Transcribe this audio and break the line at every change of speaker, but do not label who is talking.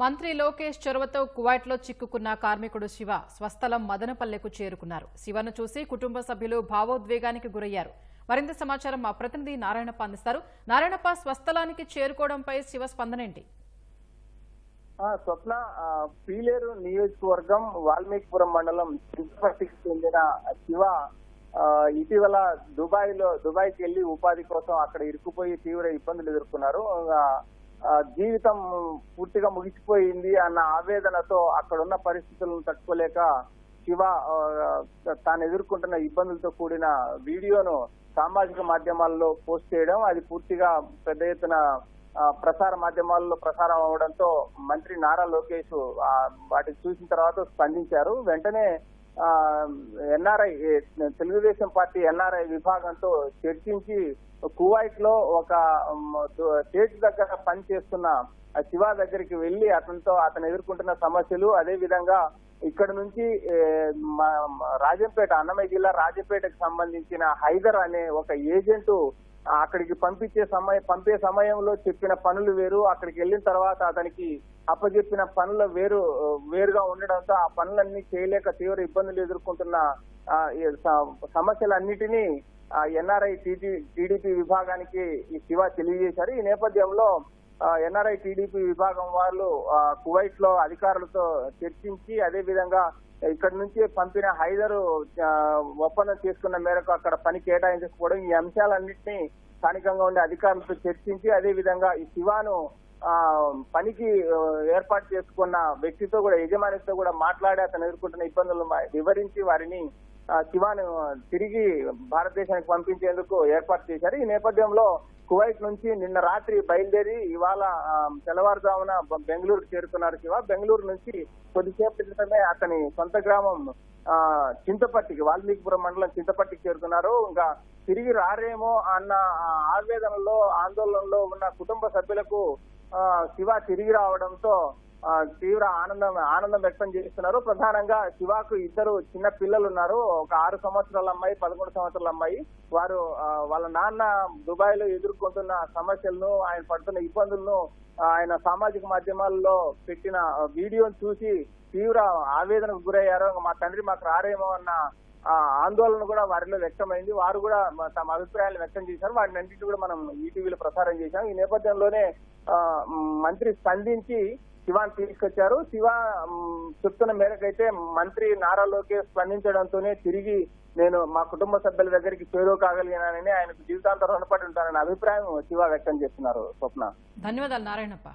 మంత్రి లోకేష్ చొరవతో కువైట్లో చిక్కుకున్న కార్మికుడు శివ స్వస్థలం మదనపల్లెకు చేరుకున్నారు. శివను చూసి కుటుంబ సభ్యులు భావోద్వేగానికి గురయ్యారు. మరింత సమాచారం మా ప్రతినిధి నారాయణప్ప అందిస్తారు. నారాయణప్ప స్వస్థలానికి చేరుకోవడంపై శివ స్పందన ఏంటి?
ఆ, స్వప్న పీలేరు నియోజకవర్గం వాల్మీకిపురం మండలం చింతపట్టికి చెందిన శివ ఇటీవల దుబాయ్లో దుబాయ్కి వెళ్ళి ఉపాధి కోసం అక్కడ ఇరుక్కుపోయి తీవ్ర ఇబ్బందులు ఎదుర్కొన్నారు. జీవితం పూర్తిగా ముగిసిపోయింది అన్న ఆవేదనతో అక్కడ ఉన్న పరిస్థితులను తట్టుకోలేక శివ తాను ఎదుర్కొంటున్న ఇబ్బందులతో కూడిన వీడియోను సామాజిక మాధ్యమాల్లో పోస్ట్ చేయడం అది పూర్తిగా పెద్ద ఎత్తున ప్రసార మాధ్యమాల్లో ప్రసారం అవడంతో మంత్రి నారా లోకేష్ వాటిని చూసిన తర్వాత స్పందించారు. వెంటనే ఎన్ఆర్ఐ తెలుగుదేశం పార్టీ ఎన్ఆర్ఐ విభాగంతో చర్చించి కువైట్లో ఒక స్టేట్ దగ్గర పనిచేస్తున్న శివ దగ్గరికి వెళ్ళి అతనితో అతను ఎదుర్కొంటున్న సమస్యలు అదే విధంగా ఇక్కడ నుంచి మా- రాజంపేట అన్నమయ్య జిల్లా రాజంపేటకు సంబంధించిన హైదర్ అనే ఒక ఏజెంటు అక్కడికి పంపించే సమయం పంపే సమయంలో చెప్పిన పనులు వేరు అక్కడికి వెళ్ళిన తర్వాత అతనికి అప్పచెప్పిన పనులు వేరు వేరుగా ఉండడంతో ఆ పనులన్నీ చేయలేక తీవ్ర ఇబ్బందులు ఎదుర్కొంటున్న ఈ స- సమస్యలన్నిటినీ ఎన్ఆర్ఐ టీడీపీ విభాగానికి ఈ శివ తెలియజేశారు ఈ నేపథ్యంలో ఎన్ఆర్ఐ టీడీపీ విభాగం వాళ్ళు కువైట్లో అధికారులతో చర్చించి అదే విధంగా ఇక్కడ నుంచి పంపిన హైదరు ఒప్పందం చేసుకున్న మేరకు అక్కడ పని కేటాయించకపోవడం ఈ అంశాలన్నింటినీ స్థానికంగా ఉండే అధికారులతో చర్చించి అదే విధంగా ఈ శివాను పనికి ఏర్పాటు చేసుకున్న వ్యక్తితో కూడా యజమానితో కూడా మాట్లాడి అతను ఎదుర్కొంటున్న ఇబ్బందులను వివరించి వారిని శివాను తిరిగి భారతదేశానికి పంపించేందుకు ఏర్పాటు చేశారు. ఈ నేపథ్యంలో కువైట్ నుంచి నిన్న రాత్రి బయలుదేరి ఇవాళ తెల్లవారుజామున బెంగళూరు చేరుకున్నారు శివ. బెంగళూరు నుంచి కొద్దిసేపటి క్రితమే అతని సొంత గ్రామం చింతపట్టికి వాల్మీకిపురం మండలం చింతపట్టికి చేరుకున్నారు. ఇంకా తిరిగి రారేమో అన్న ఆవేదనలో ఆందోళనలో ఉన్న కుటుంబ సభ్యులకు శివ తిరిగి రావడంతో తీవ్ర ఆనందం ఆనందం వ్యక్తం చేస్తున్నారు. ప్రధానంగా శివాకు ఇద్దరు చిన్న పిల్లలు ఉన్నారు ఒక ఆరు సంవత్సరాల అమ్మాయి పదకొండు సంవత్సరాల అమ్మాయి. వారు వాళ్ళ నాన్న దుబాయ్లో ఎదుర్కొంటున్న సమస్యలను ఆయన పడుతున్న ఇబ్బందులను ఆయన సామాజిక మాధ్యమాల్లో పెట్టిన వీడియోను చూసి తీవ్ర ఆవేదనకు గురయ్యారు. మా తండ్రి మాకు రారేమో అన్న ఆందోళన కూడా వారిలో వ్యక్తమైంది. వారు కూడా తమ అభిప్రాయాలు వ్యక్తం చేశారు. వాటిని అన్నింటినీ కూడా మనం ఈటీవీలో ప్రసారం చేశాం. ఈ నేపథ్యంలోనే మంత్రి స్పందించి శివాని తీసుకొచ్చారు. శివ చెప్తున్న మేరకైతే మంత్రి నారా లోకేష్ స్పందించడంతోనే తిరిగి నేను మా కుటుంబ సభ్యుల దగ్గరికి చేరువ కాగలిగినానని ఆయనకు జీవితాంతం రుణపడి ఉంటానని అభిప్రాయం శివ వ్యక్తం చేస్తున్నారు స్వప్న.
ధన్యవాదాలు నారాయణప్ప.